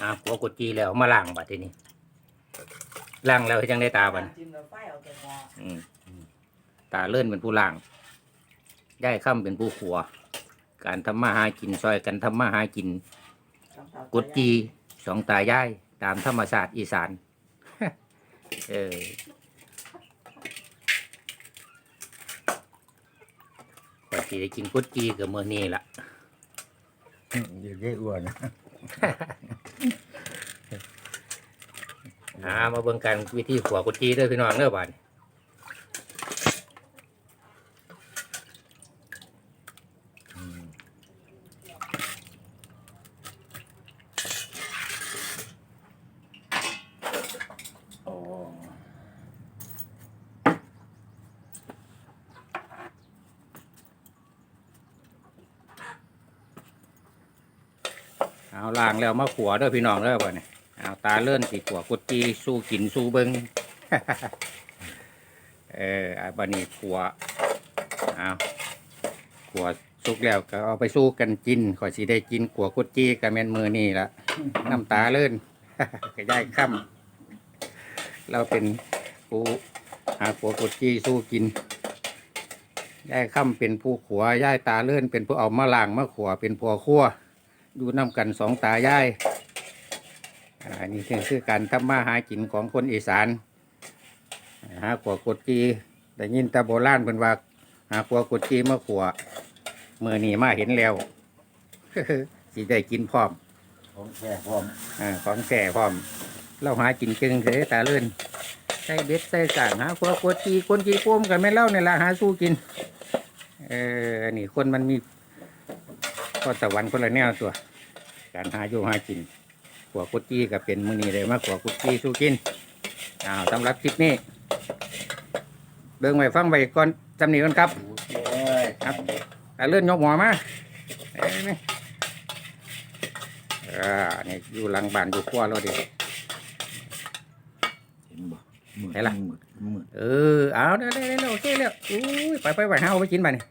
อ่าหัวกุดจีแล้วมาล้างบัดทีนี้ล้างแล้วยังได้ตาบัดจิ้มแล้วไฟเอาแต่หม้ออืมตาเลื่อนเป็นผู้ล้างย่ายค่ำเป็นผู้ขัว การทำมาหากินซอยกันทำมาหากินสองเท่ากุดจีสองตายายตามธรรมศาสตร์อีสาน เออก่อนที่ได้กินกุดจีกับมือนี้ละอยู่ได้อ้วน อ่ามาเบิ่งกันวิธีขัวกุดจีเด้อพี่น้องเด้อบ้าน เอาล้างแล้วมาขัวเด้อพี่น้องเด้อบ้านเอาตาเลื่อนสีขัวกุดจีสู้กินสู้เบิงเอออะบันนี้ขัวเอาขัวสุกแล้วก็เอาไปสู้กันกินขอยสิได้กินขัวกุดจีกับแมนมือนี่ละน้ำตาเลื่อนก็ย่ายค่ำเราเป็นผู้หาขัวกุดจีสู้กินย่ายค่ำเป็นผู้ขัวย่ายตาเลื่อนเป็นผู้เอามาล้างมาขัวเป็นผัวคั่ว อยู่น้ำกันสองตายายอ่านี่คือคือการทำมาหากินของคนอีสานหาขัวกุดจีได้ยินแตาโบราณเป็นว่า หาขัวกุดจีมาขัวเมื่อนี้มาเห็นแล้วสิได้กินพร้อม ของแค่พร้อมอาของแก่พร้อม เราหากินจึงเสยตาเลื่อนใส่เบ็ดใส่สางหาขัวกุดจีคนจีก้มกันไม่เล่าในละหาสู้กิน เอออันนี้คนมันมีก็สวรรค์คนละแนวตัว การหาอยู่หากินขัวกุดจีก็เป็นมือนี้เลยมาขัวกุดจีสู้กินอ้าวสำหรับคลิปนี้เบิ่งไว้ฟังไว้ก่อนจำนี้ก่อนครับโอเคเอ้ยครับแต่เลื่อนยกหัวมาเอ้ยนี่อ่านี่อยู่หลังบ้านอยู่ครัวเราดิเห็นบ่มืดไหนล่ะมืดมืดเออเอาได้ได้ได้โอเคแล้วอุ้ยไปไปไปหาเอาไปกินไปนี่